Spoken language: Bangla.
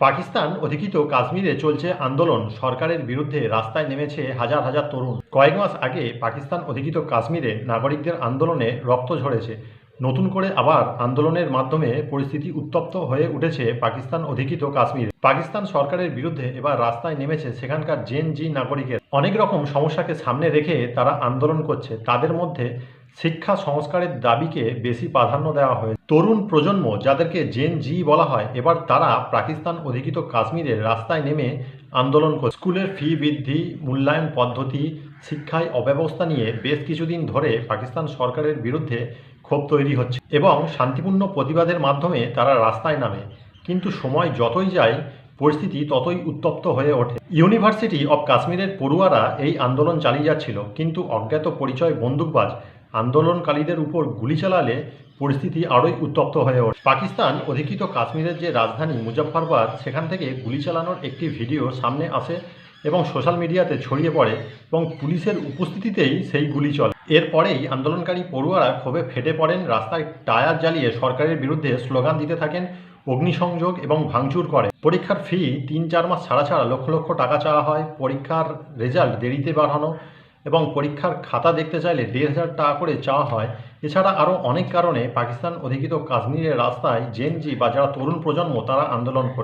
পাকিস্তান অধিকৃত কাশ্মীরে চলছে আন্দোলন। সরকারের বিরুদ্ধে রাস্তায় নেমেছে হাজার হাজার তরুণ। কয়েক মাস আগে পাকিস্তান অধিকৃত কাশ্মীরে নাগরিকদের আন্দোলনে রক্ত ঝরেছে। নতুন করে আবার আন্দোলনের মাধ্যমে পরিস্থিতি উত্তপ্ত হয়ে উঠেছে পাকিস্তান অধিকৃত কাশ্মীরে। পাকিস্তান সরকারের বিরুদ্ধে এবার রাস্তায় নেমেছে সেখানকার জেন জি নাগরিকের। অনেক রকম সমস্যাকে সামনে রেখে তারা আন্দোলন করছে। তাদের মধ্যে শিক্ষা সংস্কারের দাবিকে বেশি প্রাধান্য দেওয়া হয়েছে। তরুণ প্রজন্ম যাদেরকে জেন জি বলা হয়, এবার তারা পাকিস্তান অধিকৃত কাশ্মীরের রাস্তায় নেমে আন্দোলন করে স্কুলের ফি বৃদ্ধি, মূল্যায়ন পদ্ধতি, শিক্ষায় অব্যবস্থা নিয়ে বেশ কিছুদিন ধরে পাকিস্তান সরকারের বিরুদ্ধে ক্ষোভ তৈরি হচ্ছে এবং শান্তিপূর্ণ প্রতিবাদের মাধ্যমে তারা রাস্তায় নামে। কিন্তু সময় যতই যায়, পরিস্থিতি ততই উত্তপ্ত হয়ে ওঠে। ইউনিভার্সিটি অব কাশ্মীরের পড়ুয়ারা এই আন্দোলন চালিয়ে যাচ্ছিল, কিন্তু অজ্ঞাত পরিচয় বন্দুকবাজ আন্দোলনকারীদের উপর গুলি চালালে পরিস্থিতি আরোই উত্তপ্ত হয়ে ওঠে। পাকিস্তান অধিকৃত কাশ্মীরের যে রাজধানী মুজফ্ফরবাদ, সেখান থেকে গুলি চালানোর একটি ভিডিও সামনে আসে এবং সোশ্যাল মিডিয়াতে ছড়িয়ে পড়ে এবং পুলিশের উপস্থিতিতেই সেই গুলি চলে। এরপরেই আন্দোলনকারী পড়ুয়ারা ক্ষোভে ফেটে পড়েন, রাস্তায় টায়ার জ্বালিয়ে সরকারের বিরুদ্ধে স্লোগান দিতে থাকেন, অগ্নিসংযোগ এবং ভাঙচুর করে। পরীক্ষার ফি তিন চার মাস ছাড়া ছাড়া লক্ষ লক্ষ টাকা চাওয়া হয়। পরীক্ষার রেজাল্ট দেরিতে বাড়ানো এবং পরীক্ষার খাতা দেখতে চাইলে দেড় হাজার টাকা করে চাওয়া হয়। এছাড়া আরও অনেক কারণে পাকিস্তান অধিকৃত কাশ্মীরের রাস্তায় জেনজি বা যারা তরুণ প্রজন্ম তারা আন্দোলন করে।